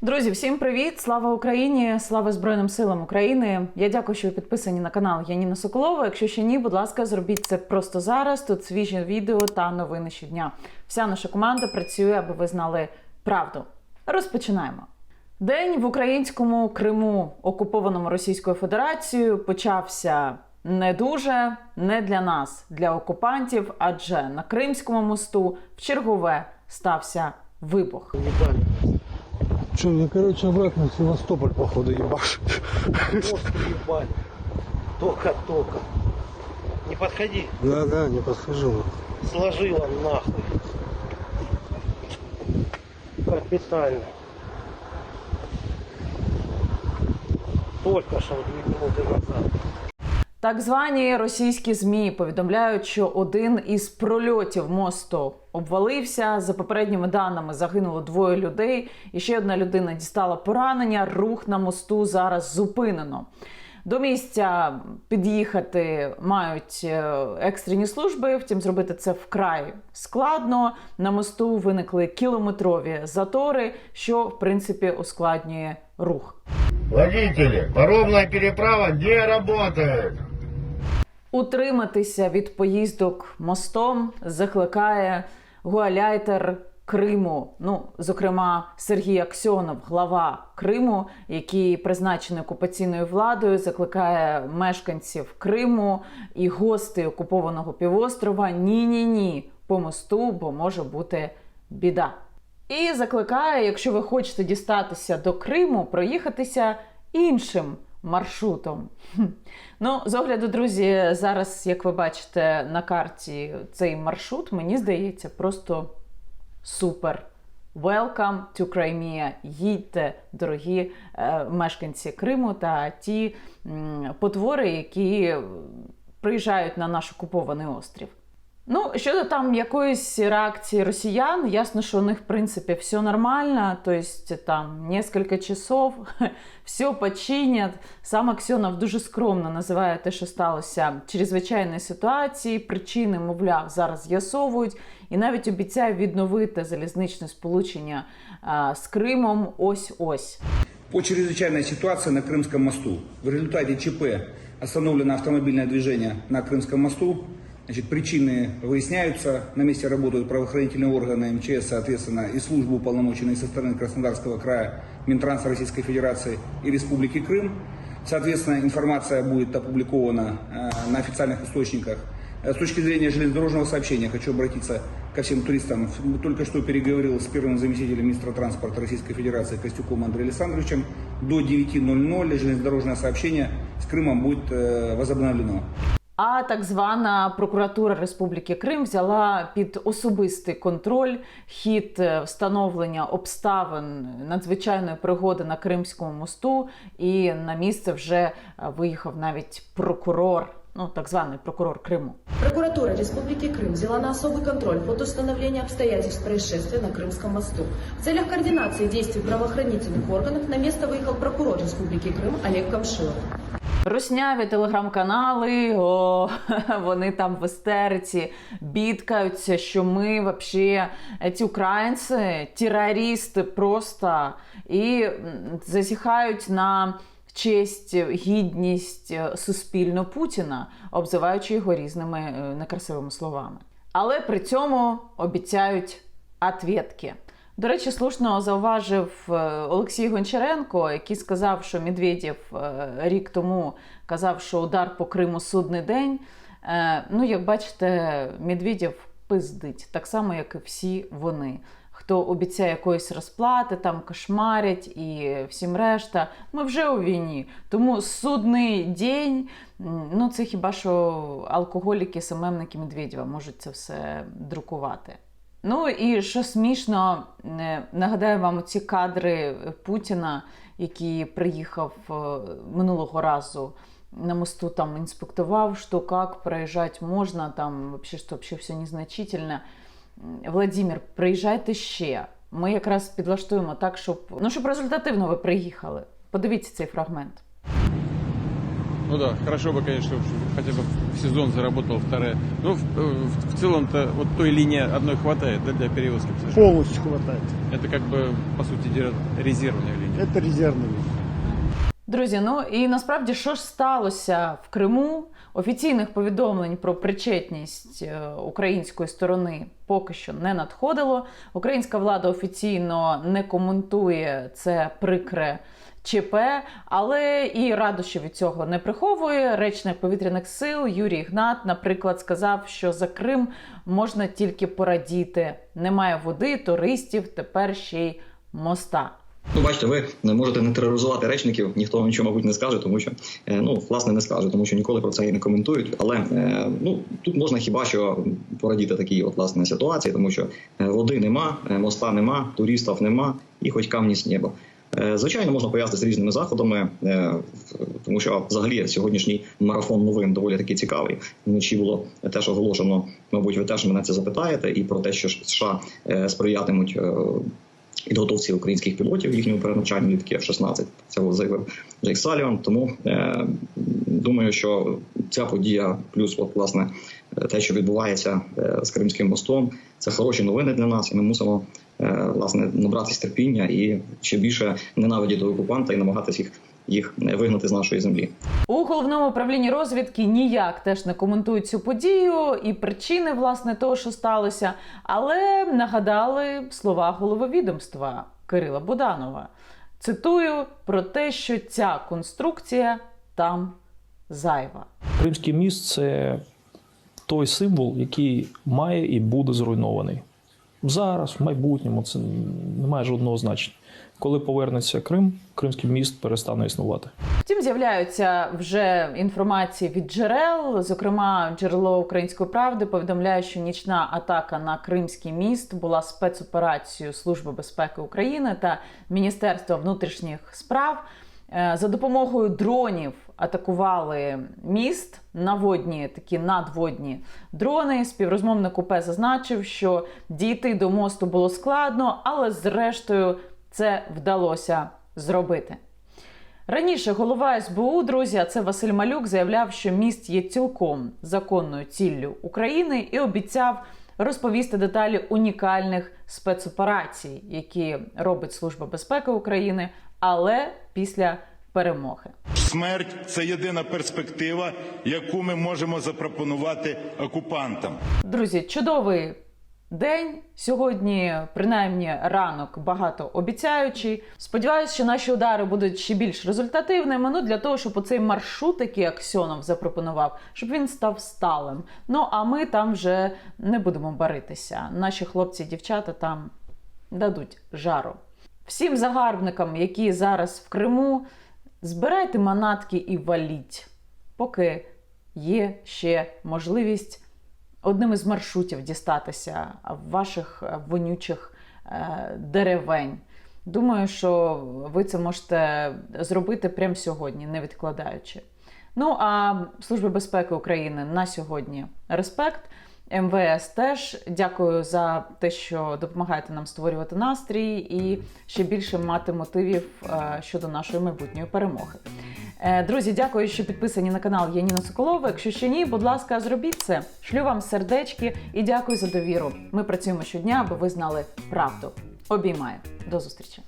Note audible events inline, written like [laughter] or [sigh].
Друзі, всім привіт! Слава Україні! Слава Збройним силам України! Я дякую, що ви підписані на канал Яніна Соколова. Якщо ще ні, будь ласка, зробіть це просто зараз. Тут свіжі відео та новини щодня. Вся наша команда працює, аби ви знали правду. Розпочинаємо. День в українському Криму, окупованому Російською Федерацією, почався не дуже не для нас, для окупантів, адже на Кримському мосту в чергове стався вибух. Че, мне, короче, обратно в Севастополь, походу, ебашь. Мозг ебать. Только-только. Не подходи. Да-да, не подхожу. Сложила нахуй. Капитально. Только что две минуты назад. Так звані російські змі повідомляють, що один із прольотів мосту обвалився. За попередніми даними загинуло двоє людей, і ще одна людина дістала поранення. Рух на мосту зараз зупинено. До місця під'їхати мають е, екстрені служби, втім, зробити це вкрай складно. На мосту виникли кілометрові затори, що в принципі ускладнює рух. Водители, паромная переправа не работает. Утриматися від поїздок мостом закликає гуаляйтер Криму. Ну, зокрема, Сергій Аксьонов, глава Криму, який призначений окупаційною владою, закликає мешканців Криму і гостей окупованого півострова ні ні ні по мосту, бо може бути біда. І закликає, якщо ви хочете дістатися до Криму, проїхатися іншим маршрутом. Ну, з огляду, друзі, зараз, як ви бачите на карті, цей маршрут, мені здається, просто супер. Welcome to Crimea. Їдьте, дорогі е, мешканці Криму та ті м, потвори, які приїжджають на наш окупований острів. Ну, щодо там якоїсь реакції росіян, ясно, що у них, в принципі, все нормально, то есть там несколько часов, [laughs] все починять. Сам Аксьонов дуже скромно називає те, що сталося чрезвичайної ситуації, причини, мовляв, зараз з'ясовують, і навіть обіцяє відновити залізничне сполучення а, з Кримом ось-ось. По чрезвычайной ситуации на Крымском мосту. В результате ЧП остановлено автомобильное движение на Крымском мосту. Значит, причины выясняются. На месте работают правоохранительные органы МЧС, соответственно, и службы уполномоченные со стороны Краснодарского края, Минтранс Российской Федерации и Республики Крым. Соответственно, информация будет опубликована э, на официальных источниках. Э, С точки зрения железнодорожного сообщения хочу обратиться ко всем туристам. Только что переговорил с первым заместителем министра транспорта Российской Федерации Костюком Андреем Александровичем. До 9.00 железнодорожное сообщение с Крымом будет э, возобновлено. А так звана прокуратура Республіки Крим взяла під особистий контроль хід е, встановлення обставин надзвичайної пригоди на Кримському мосту, і на місце вже е, виїхав навіть прокурор, ну так званий прокурор Криму. Прокуратура Республики Крым взяла на особый контроль фото установления обстоятельств происшествия на Крымском мосту. В целях координации действий правоохранительных органов на место выехал прокурор Республики Крым Олег Камшилов. Русняві телеграм-канали, о, [laughs] вони там в істериці бідкаються, що ми вообще ці українці, терористи просто і засіхають на честь, гідність е, суспільно Путіна, обзиваючи його різними е, некрасивими словами. Але при цьому обіцяють ответки. До речі, слушно зауважив е, Олексій Гончаренко, який сказав, що Медведєв е, рік тому казав, що удар по Криму судний день. Е, Ну, як бачите, Медведєв пиздить, так само, як і всі вони. Хто обіцяє якоїсь розплати, там кошмарять і всім решта. Ми вже у війні. Тому судний день, ну це хіба що алкоголіки, СММники Медведєва можуть це все друкувати. Ну і що смішно, е, нагадаю вам ці кадри Путіна, який приїхав е, минулого разу на мосту, там інспектував, що як проїжджати можна, там вообще, що вообще все незначительно. М, Владимир, приїжджайте ще. Ми якраз підлаштуємо так, щоб, ну, щоб результативно ви приїхали. Подивіться цей фрагмент. Ну да, хорошо бы, конечно, чтобы хотя бы в сезон заработал вторая. Ну, в, в- в целом-то вот той линии одной хватает да, для перевозки пассажиров. Полностью хватает. Это как бы, по сути дела, резервная линия. Это резервный вид. Друзі, ну і насправді що ж сталося в Криму? Офіційних повідомлень про причетність е, української сторони поки що не надходило. Українська влада офіційно не коментує це прикре ЧП, але і радощі від цього не приховує. Речник повітряних сил Юрій Гнат, наприклад, сказав, що за Крим можна тільки порадіти. Немає води, туристів, тепер ще й моста. Ну, бачите, ви не можете не тероризувати речників, ніхто вам нічого, мабуть, не скаже, тому що е, ну власне не скаже, тому що ніколи про це і не коментують. Але е, ну тут можна хіба що порадіти такій от власне ситуації, тому що е, води нема, моста нема, туристів нема, і хоч камні з неба. Е, Звичайно, можна пов'язати з різними заходами, е, тому що взагалі сьогоднішній марафон новин доволі таки цікавий. Вночі було теж оголошено, мабуть, ви теж мене це запитаєте, і про те, що США е, сприятимуть підготовці українських пілотів їхнього перенавчання літаків F-16. Це заявив Джейк Саліван. Тому думаю, що ця подія, плюс от власне те, що відбувається з Кримським мостом, це хороші новини для нас, і ми мусимо власне набратись терпіння і ще більше ненавидіти окупанта і намагатись їх їх вигнати з нашої землі. У головному управлінні розвідки ніяк теж не коментують цю подію і причини власне того, що сталося, але нагадали слова голови відомства Кирила Буданова. Цитую про те, що ця конструкція там зайва. Кримський міст це той символ, який має і буде зруйнований. Зараз, в майбутньому, це не має жодного значення. Коли повернеться Крим, Кримський міст перестане існувати. Втім, з'являються вже інформації від джерел. Зокрема, джерело української правди повідомляє, що нічна атака на Кримський міст була спецоперацією Служби безпеки України та Міністерства внутрішніх справ. Е, За допомогою дронів атакували міст, наводні такі надводні дрони. Співрозмовник УП зазначив, що дійти до мосту було складно, але зрештою це вдалося зробити. Раніше голова СБУ, друзі, а це Василь Малюк, заявляв, що міст є цілком законною ціллю України і обіцяв розповісти деталі унікальних спецоперацій, які робить Служба безпеки України, але після перемоги. Смерть це єдина перспектива, яку ми можемо запропонувати окупантам. Друзі, чудовий день. Сьогодні, принаймні, ранок багато обіцяючий. Сподіваюсь, що наші удари будуть ще більш результативними. Ну для того, щоб оцей маршрут, який Аксьонов запропонував, щоб він став сталим. Ну а ми там вже не будемо баритися. Наші хлопці і дівчата там дадуть жару. Всім загарбникам, які зараз в Криму, збирайте манатки і валіть, поки є ще можливість одним із маршрутів дістатися ваших вонючих е, деревень. Думаю, що ви це можете зробити прямо сьогодні, не відкладаючи. Ну а Служба безпеки України на сьогодні респект. МВС теж дякую за те, що допомагаєте нам створювати настрій і ще більше мати мотивів е, щодо нашої майбутньої перемоги. Е, Друзі, дякую, що підписані на канал Яніна Соколова. Якщо ще ні, будь ласка, зробіть це. Шлю вам сердечки і дякую за довіру. Ми працюємо щодня, аби ви знали правду. Обіймаю. До зустрічі.